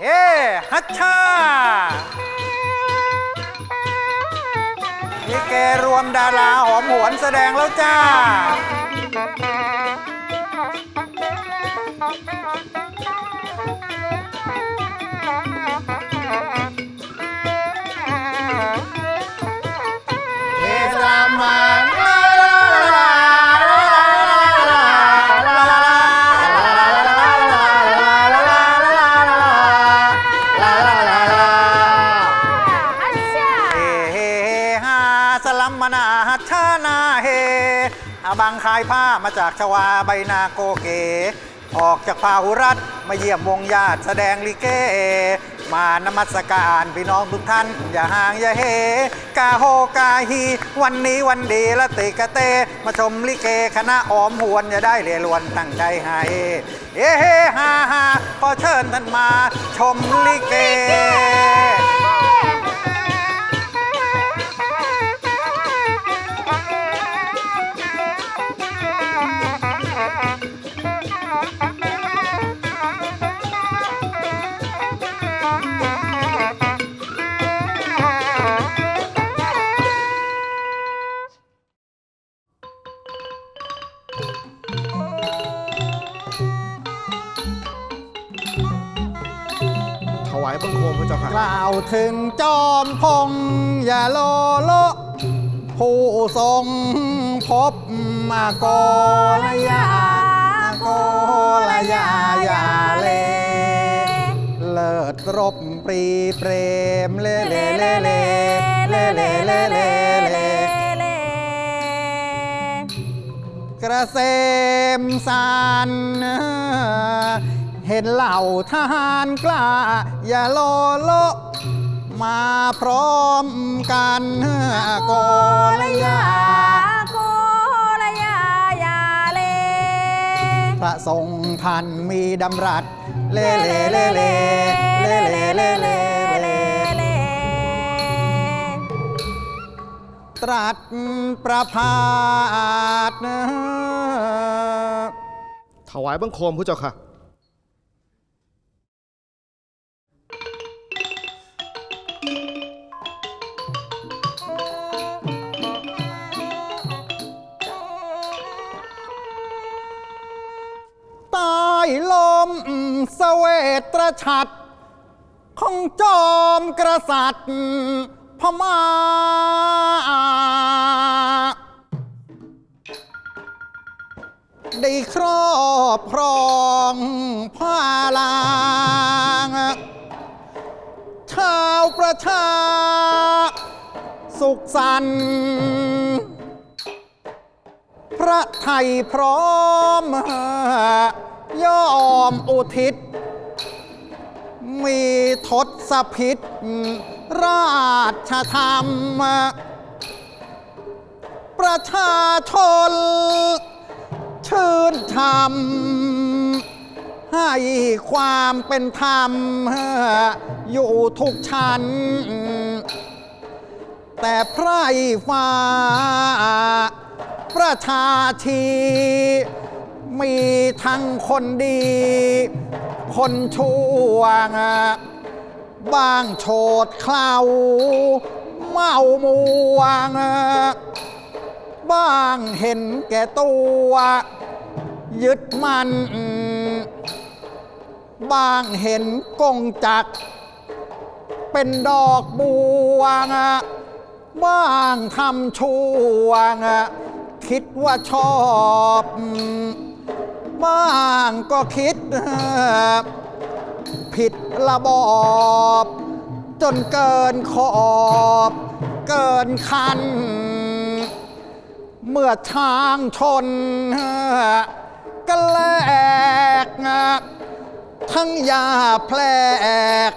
เฮ้ฮัชชาลิเกรวมดาราหอมหวนแสดงแล้วจ้า ใบนาโกเก ออกจากพาหุรัตมาเยี่ยมวงญาติแสดงลิเก มานมัสการพี่น้องทุกท่าน อย่าห่างอย่าเฮ กาโฮกาฮี วันนี้วันดีละติกะเต มาชมลิเกคณะออมหวนอย่าได้เรียลวนตั้งใจให้เฮ้เฮฮาฮาขอเชิญท่านมาชมลิเก ถวายบังคมพระเจ้าค่ะ กล่าวถึงจอมพงอย่าโลโลผู้ทรงพบมาโกลยาโกลยาอยาเลเลิศรบปรีเปรมเลเลเลเลเลเลเลเลเลกระเซมสาร เห็นเหล่าทหารกล้า อย่าโลโลมาพร้อมกันโกลยาโกลยายาเลพระทรงท่านมีดำรัสเลเลเลเลเลเลเลเลเลตรัสประพาสถวายบังคมพระเจ้าค่ะ มสเวตรชัด ของจอมกษัตริย์พม่า ได้ครอบครองผ้าลางชาวประชา สุขสันต์พระไทยพร้อม ยอมอุทิศ มีทศพิษ ราชธรรม ประชาชน ชื่นชมให้ความเป็นธรรม อยู่ทุกชั้น แต่ไพร่ฟ้า ประชาชี มีทั้งคนดี คนชั่วบางโฉดเคลาเมามวงบ้างเห็นแก่ตัว ยึดมัน บ้างเห็นกงจักรเป็นดอกบัวงบ้างทำชั่วงคิดว่าชอบ บ้างก็คิด ผิดระบอบ จนเกินขอบ เกินคัน เมื่อช้างชนก็แลกทั้งยาแพรก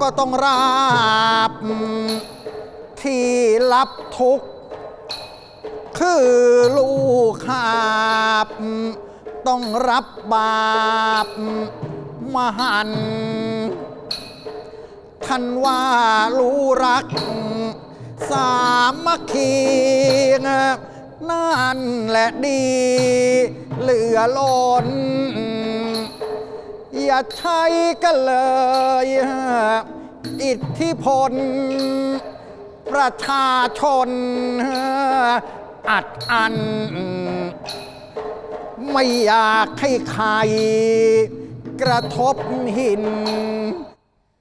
ก็ต้องราบ ที่รับทุกข์คือลูกหาบ ต้องรับบาปมหันต์ท่านว่ารู้รัก สามัคคีนั่นแหละดี เหลือล้น อย่าใช้กันเลย อิทธิพล ประชาชนอัดอัน ไม่อยากให้ใคร กระทบหิน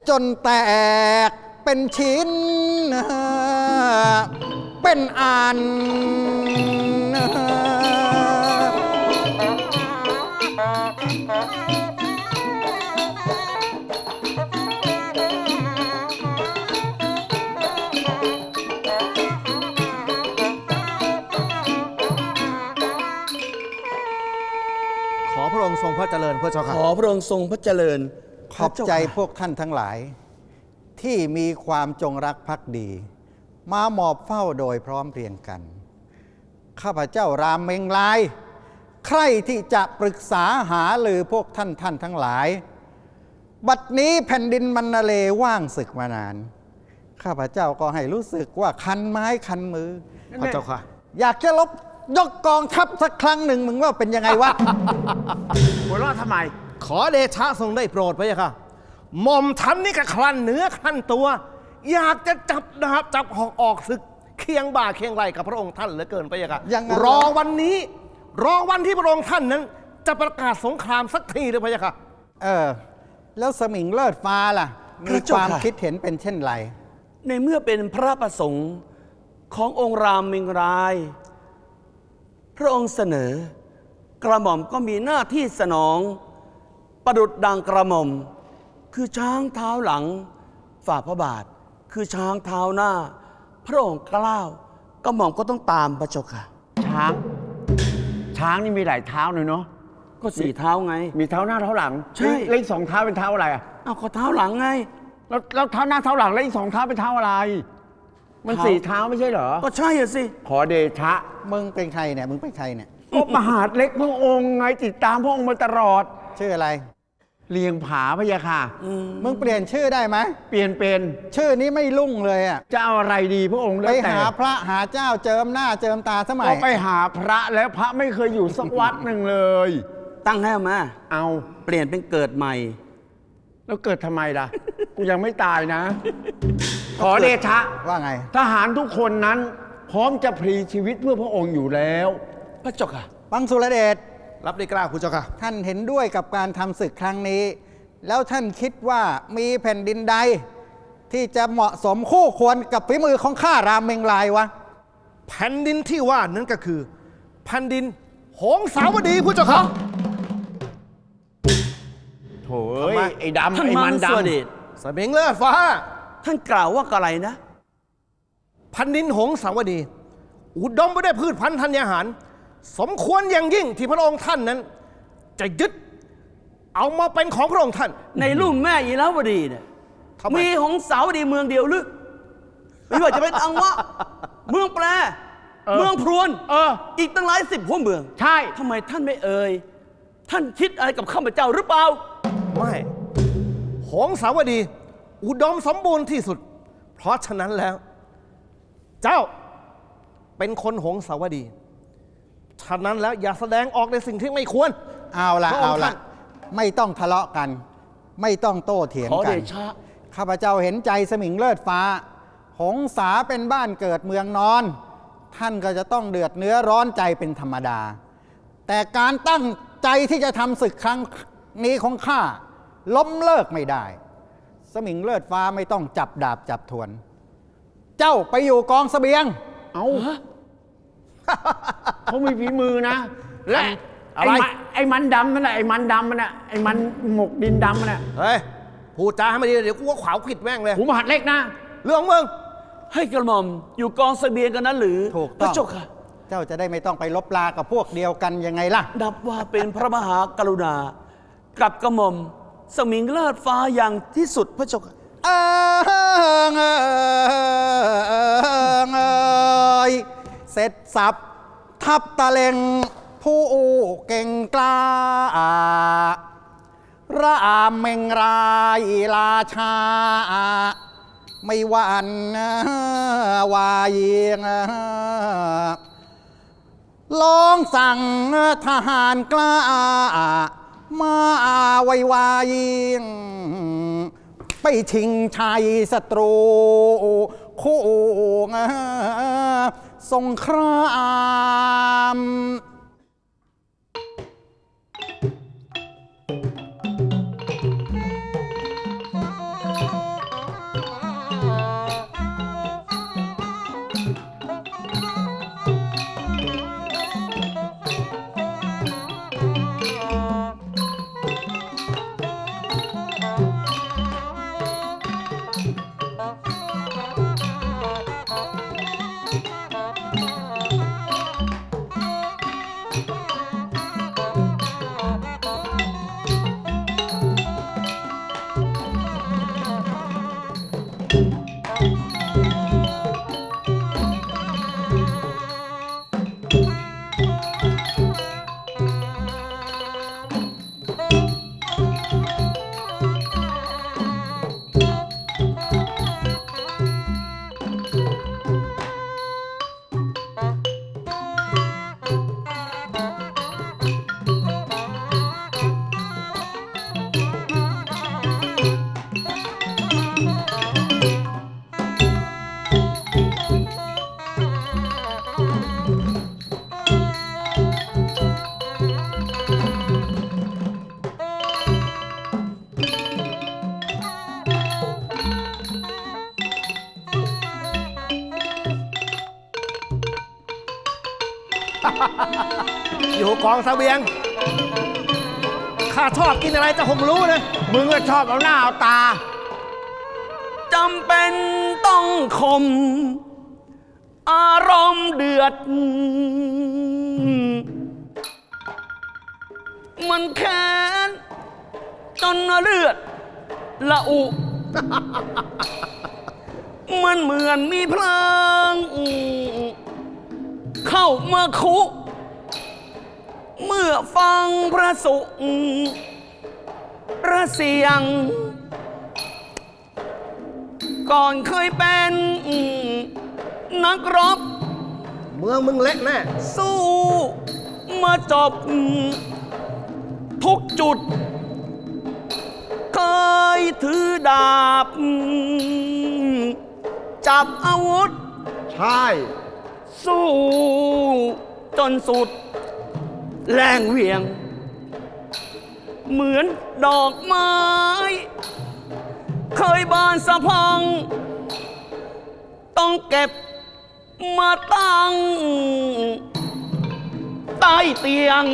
จนแตกเป็นชิ้น เป็นอัน ค์ทรงพระเจริญพระเจ้าค่ะ ขอพระองค์ทรงพระเจริญขอบใจพระเจ้าค่ะพวกท่านทั้งหลาย ที่มีความจงรักภักดี มาหมอบเฝ้าโดยพร้อมเพรียงกัน ข้าพเจ้ารามเมงลาย ใครที่จะปรึกษาหาลือพวกท่านท่านทั้งหลาย บัดนี้แผ่นดินมันนาเลว่างศึกมานาน ข้าพเจ้าก็ให้รู้สึกว่าคันไม้คันมือพระเจ้าค่ะ อยากจะลบ ยกกองทัพสักครั้งหนึ่งมึงว่าเป็นยังไงวะ หัวเราะทำไม ขอเดชะทรงได้โปรดพระเจ้าค่ะหม่อมฉันนี่ก็คลั่นเนื้อคลั่นตัว อยากจะจับดาบจับหอกออกศึก เคียงบ่าเคียงไหลกับพระองค์ท่านเหลือเกินพระเจ้าค่ะยังงั้นเหรอรอวันนี้ รอวันที่พระองค์ท่านนั้น จะประกาศสงครามสักทีเลยพระเจ้าค่ะ เออ แล้วสมิงเลิศฟ้าล่ะ มีความคิดเห็นเป็นเช่นไร ในเมื่อเป็นพระประสงค์ขององค์รามมิงราย พระองค์เสนอ กระหม่อมก็มีหน้าที่สนอง ประดุดดังกระหม่อม คือช้างเท้าหลัง ฝ่าพระบาท คือช้างเท้าหน้า พระองค์กล้าวกระหม่อมก็ต้องตามพระเจ้าค่ะ ช้าง ช้างนี่มีหลายเท้าเลยเนาะก็สี่เท้าไง มีเท้าหน้าเท้าหลังใช่ แล้วอีกสองเท้าเป็นเท้าอะไรอะเอาก็เท้าหลังไง แล้วแล้วเท้าหน้าเท้าหลังแล้วอีกสองเท้าเป็นเท้าอะไร มันเท้าสี่เท้าไม่ใช่เหรอ ก็ใช่อะสิ ขอเดชะมึงเป็นใครเนี่ย มึงเป็นใครเนี่ย ก็มหาดเล็กพระองค์ไงติดตามพระองค์มาตลอด ชื่ออะไร เลียงผาพะยะค่ะ มึงเปลี่ยนชื่อได้ไหม เปลี่ยนเป็นชื่อนี้ไม่รุ่งเลยอะ จะเอาอะไรดีพระองค์แล้ไปวแต่หาพระหาเจ้าเจิมหน้าเจิมตาสมัก็ย ไปหาพระแล้วพระไม่เคยอยู่สักวัดหนึ่งเลย ตั้งให้มา เอาเปลี่ยนเป็นเกิดใหม่ แล้วเกิดทำไมล่ะ กูยังไม่ตายนะ ขอเดชะ ว่าไง ทหารทุกคนนั้น พร้อมจะพลีชีวิตเพื่อพระองค์อยู่แล้ว พระเจ้าค่ะ บังสุรเดช รับได้กล้าวพระเจ้าค่ะ ท่านเห็นด้วยกับการทำศึกครั้งนี้ แล้วท่านคิดว่ามีแผ่นดินใด ที่จะเหมาะสมคู่ควรกับฝีมือของข้ารามเมงลายวะ แผ่นดินที่ว่านั้นก็คือ แผ่นดินหงสาวดีพระเจ้าค่ะ โถเอ้ยไอ้ดำท่านไอ้มัมันนสวดำ เดชสมิงเลิศฟ้า ท่านกล่าวว่าอะไรนะแผ่นดินหงสาวดี อุดมไปด้วยพืชพันธุ์ธัญญาหาร สมควรอย่างยิ่งที่พระองค์ท่านนั้น จะยึดเอามาเป็นของพระองค์ท่าน ในรุ่มแม่ยีราวดีเนี่ยทำไม มีของสาวดีเมืองเดียวหรือหรือว่าจะเป็นอังวะ เมืองแปร เออ เมืองพรวน เออ อีกตั้งหลายสิบหัวเมืองใช่ ทำไมท่านไม่เอ่ย ท่านคิดอะไรกับข้าพเจ้าหรือเปล่า ไม่ หงสาวดี อุดมสมบูรณ์ที่สุด เพราะฉะนั้นแล้ว เจ้าเป็นคนหงสาวดี ฉะนั้นแล้วอย่าแสดงออกในสิ่งที่ไม่ควร เอาละพระองค์เอาละท่าน ไม่ต้องทะเลาะกัน ไม่ต้องโต้เถียงขอกัเดนชะ ข้าพเจ้าเห็นใจสมิงเลิศฟ้า หงสาเป็นบ้านเกิดเมืองนอน ท่านก็จะต้องเดือดเนื้อร้อนใจเป็นธรรมดา แต่การตั้งใจที่จะทำศึกครั้งนี้ของข้า ล้มเลิกไม่ได้ สมิงเลิศฟ้าไม่ต้องจับดาบจับทวน เจ้าไปอยู่กองเสบียง เอาเขามีฝีมือนะ และอะไอ้ไร มันไอ้มันดำนั่นแหละไอ้มันดำมันน่ะไอ้มันหมกดินดำมันน่ะเฮ้ยพูดจาให้ไม่ดีเดี๋ยวกูก็ขวาวขิดแม่งเลยหูมหัดเล็กนะ เรื่องของมึง ให้กระหม่อมอยู่กองเสบียงกันนั้นหรือถูกพต้ระองเจ้าค่ะ เจ้าจะได้ไม่ต้องไปลบลากับพวกเดียวกันยังไงล่ะ นับว่าเป็นพระมหากรุณา กับกระหม่อม สมิงเลิศฟ้าอย่างที่สุดพระเจ้าค่ะเอิงเอิงเอยเสร็จสับทับตะเลงผู้เก่งกล้าระอามเมงรายราชา ไม่หวันวายงลองสั่งทหารกล้า มาไวๆไปชิงชัยศัตรูคู่สงคราม อยู่กองเสบียง ข้าชอบกินอะไรจะหงรู้นะ มึงก็ชอบเอาหน้าเอาตา จำเป็นต้องคม อารมณ์เดือด มันแค้นจนเลือด ละอุ มันเหมือนมีพลัง เข้ามาคุ เมื่อฟังพระสุระเสียง ก่อนเคยเป็นนักรบ เมืองมึงเล็กแน่สู้มาจบ ทุกจุด เคยถือดาบ จับอาวุธ ใช่ สู้ จนสุด แรงเหวี่ยง เหมือนดอกไม้ เคยบานสะพัง ต้องเก็บมาตั้ง ใต้เตียง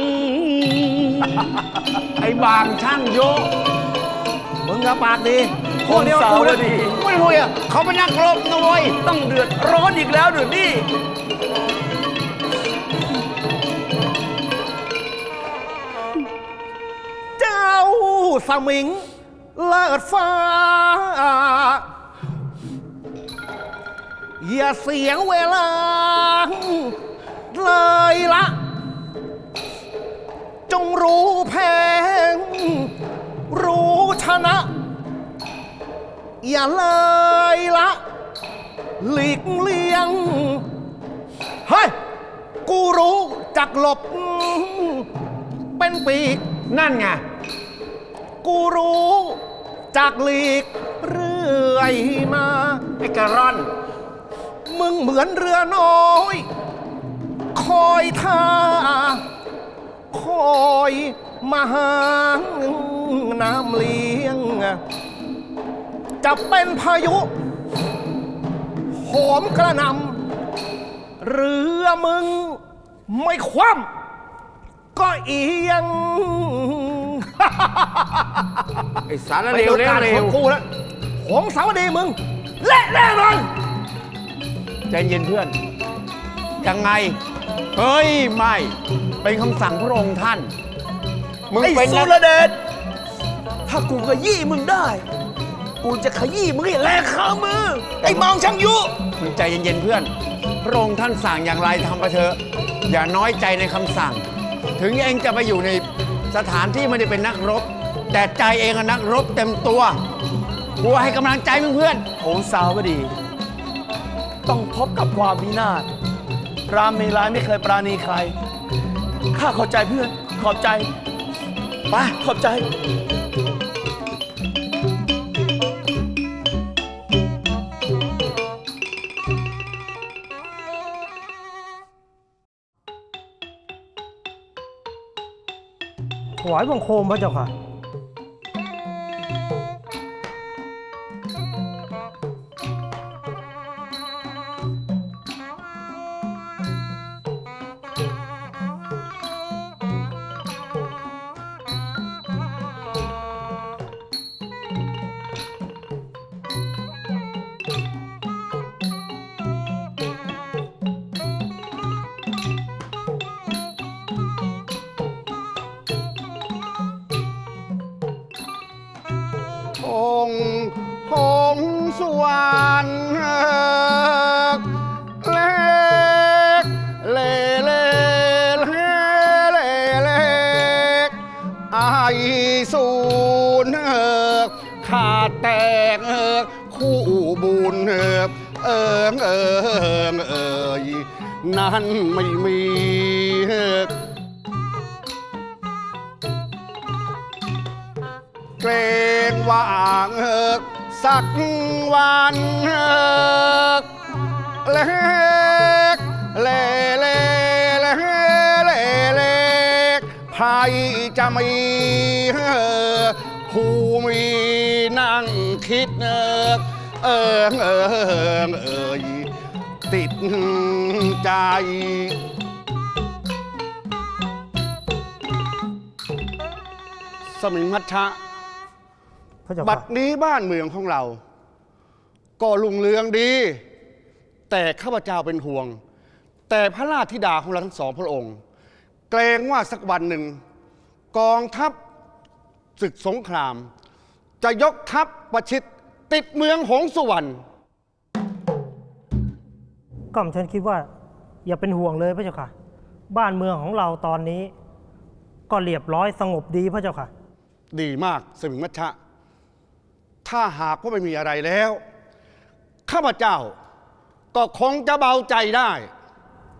ไอ้บางช่างโยมึงอะปากดี พวกเดียวกับกูสาวนะดีไม่รู้อะเขาเป็นนักรบนะเว้ยต้องเดือดร้อนอีกแล้วเดี๋ยวนี้เจ้าสมิงเลิศฟ้า อย่าเสียงเวลา เลยละ จงรู้แพ้รู้ชนะ อย่าเลยละ หลีกเลี่ยง เฮ้ย กูรู้จักหลบ เป็นปีก นั่นไง กูรู้จากหลีกเรื่อยมา ไอ้กระร่อน มึงเหมือนเรือน้อย คอยท่า คอยมาหาน้ำเลี้ยง จะเป็นพายุโหมกระหนำเรือมึงไม่คว่ำก็เอียง ไอ้สารไปเลวโอเลวกาสเลขอวงกูแล้วหงสาวดีมึง เละแน่นอนใจเย็นเพื่อน ยังไง เฮ้ย ไม่ เป็นคำสั่งพระองค์ท่าน มึงไอ้เป็นสุนักรเดชถ้ากูขยี้มึงได้ กูจะขยี้มึงให้แหลกขามือ ไอ้มองช่างยุ มึงใจเย็นๆเพื่อน พระองค์ท่านสั่งอย่างไรทำไปเถอะ อย่าน้อยใจในคำสั่ง ถึงเองจะไปอยู่ในสถานที่ไม่ได้เป็นนักรบ แต่ใจเองอะนักรบเต็มตัวกูให้กำลังใจมึงเพื่อน โหงสาวดี ต้องพบกับความวินาศรามเมลายไม่เคยปราณีใคร ข้าเข้าใจเพื่อน ขอบใจ ไป ขอบใจ วายบังคมพระเจ้าค่ะ นั้นไม่มีเกรงว่างเอกสักวันเอกเล็กเล่เล่เล่เล่เล็กใครจะมีเอิกผู้มีนั่งคิดเอกเอิงเอิงเอ่ย ติดใจ สมิงมัชชะ พระเจ้าบัค่ะดนี้บ้านเมืองของเรา ก็ลุงเรืองดี แต่ข้าพเจ้าเป็นห่วง แต่พระราชธิดาของเราทั้งสองพระองค์ เกรงว่าสักวันหนึ่ง กองทัพศึกสงคราม จะยกทัพประชิดติดเมืองหงสวรรค์ ก็ฉันคิดว่า อย่าเป็นห่วงเลยพระเจ้าค่ะ บ้านเมืองของเราตอนนี้ ก็เรียบร้อยสงบดีพระเจ้าค่ะ ดีมากสมิงมัชชะ ถ้าหากว่าไม่มีอะไรแล้ว ข้าพเจ้าก็คงจะเบาใจได้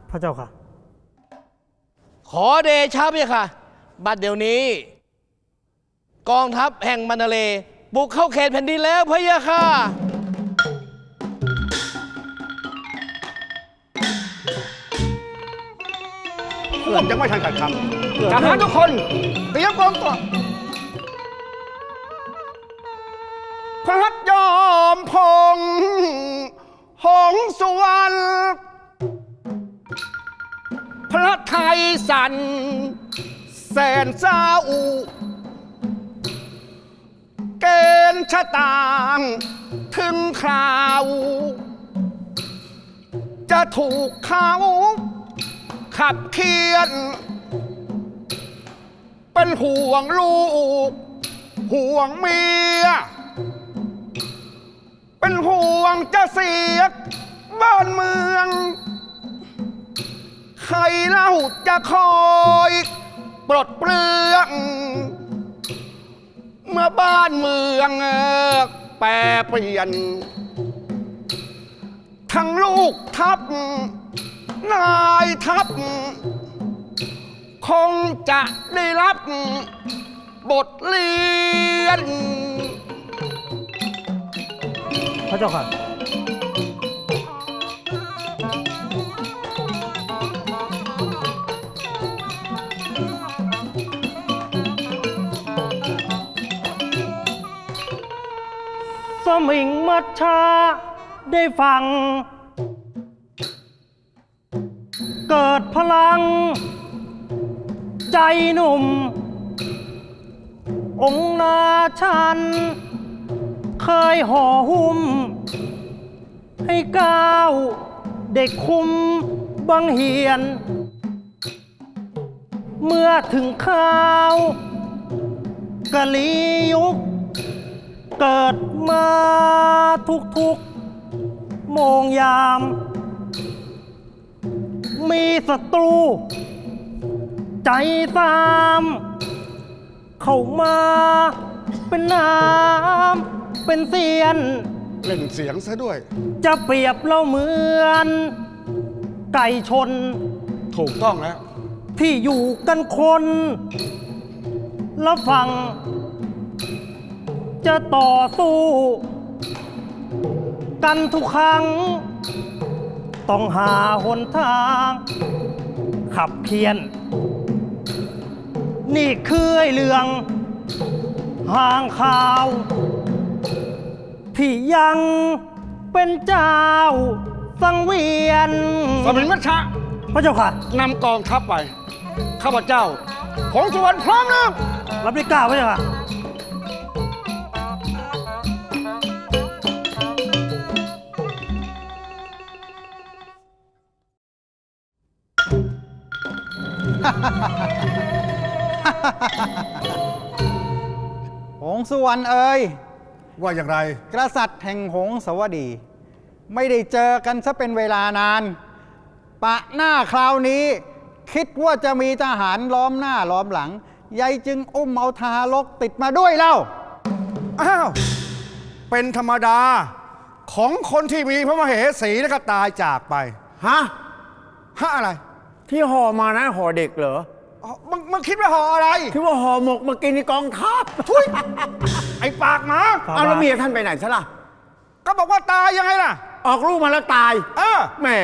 พระเจ้าค่ะ ขอเดชะพี่ค่ะ บัดเดี๋ยวนี้ กองทัพแห่งมันนาเลย์บุกเข้าเขตแผ่นดินแล้วพะยะค่ะ พื่อนยังไม่ทันขัดคำทหารทุกคนเตรียมกองตัวพระยอมพงษ์หงสวรรณพระไทยสันแสนเศร้าเกณฑ์ชะตางถึงคราว จะถูกเขา ขับเคียน เป็นห่วงลูก ห่วงเมีย เป็นห่วงจะเสียบ้านเมือง ใครเล่าจะคอยปลดเปลือง เมื่อบ้านเมืองแปรเปลี่ยน ทั้งลูกทัพ นายทัพ คงจะได้รับบทเรียน พระเจ้าค่ะ สมิงมัชชาได้ฟัง เกิดพลัง ใจหนุ่ม องค์นาชัน เคยห่อหุ้ม ให้ก้าวเด็กคุมบังเหียน เมื่อถึงข้าวกะลียุคเกิดมาทุกๆ โมงยาม มีศัตรู ใจตาม เข้ามา เป็นน้ำเป็นเสียน เล่นเสียงซะด้วย จะเปรียบเราเหมือน ไก่ชน ถูกต้องแล้ว ที่อยู่กันคนแล้วฟังจะต่อสู้ กันทุกครั้ง ต้องหาหนทาง ขับเคียน นี่คือไอ้เรื่องห่างข่าว ที่ยังเป็นเจ้า สังเวียน สมิงมัชชะพระเจ้าค่ะ นำกองทัพไป ข้าพเจ้า ของสุวรรณพร้อมนะรับได้กล้าพระเจ้าค่ะ สุวรรณเอ่ยว่าอย่างไร กษัตริย์แห่งหงสาวดี ไม่ได้เจอกันซะเป็นเวลานาน ปะหน้าคราวนี้ คิดว่าจะมีทหารล้อมหน้าล้อมหลังยายจึงอุ้มเอาทารกติดมาด้วยเล่า อ้าว เป็นธรรมดาของคนที่มีพระมเหสีแล้วก็ตายจากไป ฮะ ฮะอะไร ที่ห่อมานะห่อเด็กเหรอ อ๋อมึงมึงคิดว่าห่ออะไรที่ว่าห่อหมกมากินในกองทัพทุยไอ้ปากหมา เอาแล้วเมียท่านไปไหนซะล่ะ ก็บอกว่าตายยังไงล่ะ ออกลูกมาแล้วตาย เออ แหม่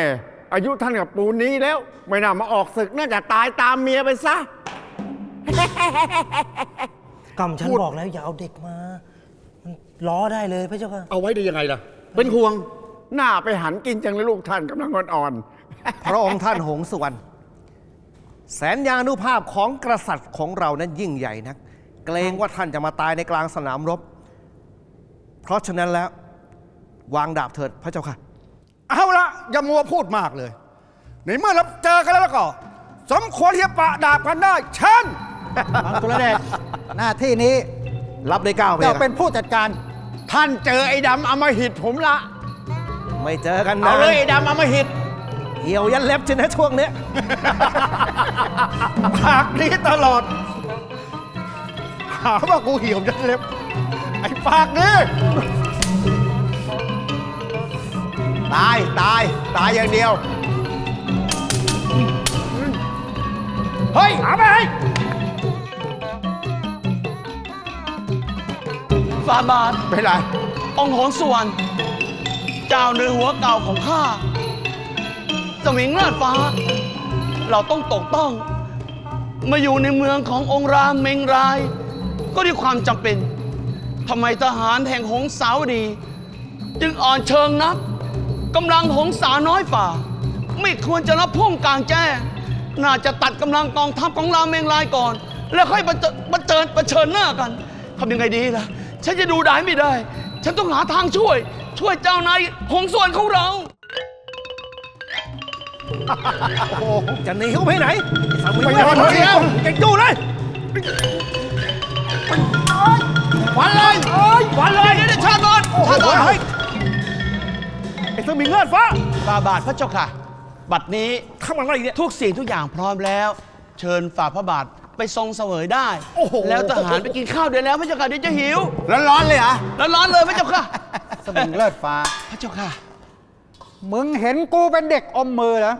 อายุท่านกับปูนนี้แล้ว ไม่น่ามาออกศึกน่าจะตายตามเมียไปซะ กำฉันบอกแล้วอย่าเอาเด็กมามันล้อได้เลยพระเจ้าค่ะ เอาไว้ได้ยังไงล่ะ เป็นห่วง หน้าไปหันกินจังเลยลูกท่านกำลังอ่อนพระองค์ท่านหงสวรรณ แสนยานุภาพของกษัตริย์ของเรานั้นยิ่งใหญ่นัก เกรงว่าท่านจะมาตายในกลางสนามรบ เพราะฉะนั้นแล้ว วางดาบเถิดพระเจ้าค่ะ เอาละอย่ามัวพูดมากเลยในเมื่อเราเจอกันแล้วก็ สมควรที่จะปะดาบกันได้เช่นบางตุลเดชหน้าที่นี้รับได้เก้าไปเจ้าเป็นผู้จัดการๆท่านเจอไอ้ดำอำมหิตผมละ ไม่เจอกันเอานานเลยไอ้ดำอำมหิตเหี่ยวยันเล็บชนะช่วงเนี้ย ปากนี้ตลอด หาว่ากูเหี่ยวยันเล็บ ไอ้ปากนี้ตาย ตาย ตายอย่างเดียว เฮ้ยหาไปให้ฟาบาท ไม่ไร องค์หงสวรรณเจ้าเนื้อหัวเก่าของข้า สมิงราชฟ้า เราต้องตกต้อง มาอยู่ในเมืองขององค์รามเมงราย ก็ด้วยความจำเป็นทำไมทหารแห่งหงสาวดี จึงอ่อนเชิงนักกำลังหงสาน้อยฝ่า ไม่ควรจะรับพุ่งกลางแจ้งน่าจะตัดกำลังกองทัพของรามเมงรายก่อน แล้วค่อยประเจประเจิญประเชิญหน้ากันทำยังไงดีล่ะ ฉันจะดูได้ไม่ได้ ฉันต้องหาทางช่วย ช่วยเจ้านายหงส่วนของเรา จะหนีเขาไปไหนสามีไปไม่นอนได้เชียวเก่งดูเลยวันเลยวันเลยเดี๋ยวชาตอนชาตอนเฮ้ยไอ้สมิงเลือดฟ้าฝ่าบาทพระเจ้าค่ะ บัดนี้ทำอะไรเนี่ยทุกสิ่งทุกอย่างพร้อมแล้ว เชิญฝ่าพระบาทไปทรงเสวยได้โอ้โหแล้วทหารไปกินข้าวเดี๋ยวแล้วพระเจ้าค่ะเดี๋ยวจะหิวแล้วร้อนเลยเหรอแล้วร้อนเลยพระเจ้าค่ะ สมิงเลิศฟ้า พระเจ้าค่ะ มึงเห็นกูเป็นเด็กอมมือเหรอ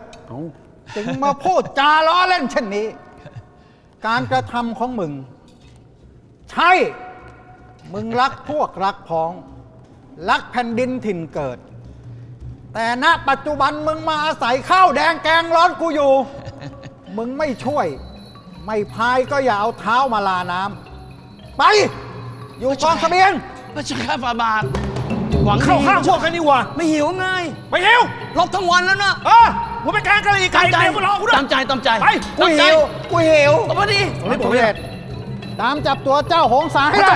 จึงมาพูดจาล้อเล่นเช่นนี้ การกระทำของมึง ใช่ มึงรักพวกรักพ้อง รักแผ่นดินถิ่นเกิด แต่ณปัจจุบันมึงมาอาศัยข้าวแดงแกงร้อนกูอยู่ มึงไม่ช่วย ไม่พายก็อย่าเอาเท้ามาลาน้ำไป อยู่กองเสบียง พระเจ้าค่ะฝ่าบาท หวังเข้าดีข้างพวกกันดีกว่า ไม่หิวไงไม่หิวลบทั้งวันแล้วนะเออผมไปกลางกะหรี่ไก่ตามใจเตรียมมารอกูด้วยตามใจตามใจไปกูหิวกูหิวเอาพอดีไม่ผมเดชตามจับตัวเจ้าหงสาให้ได้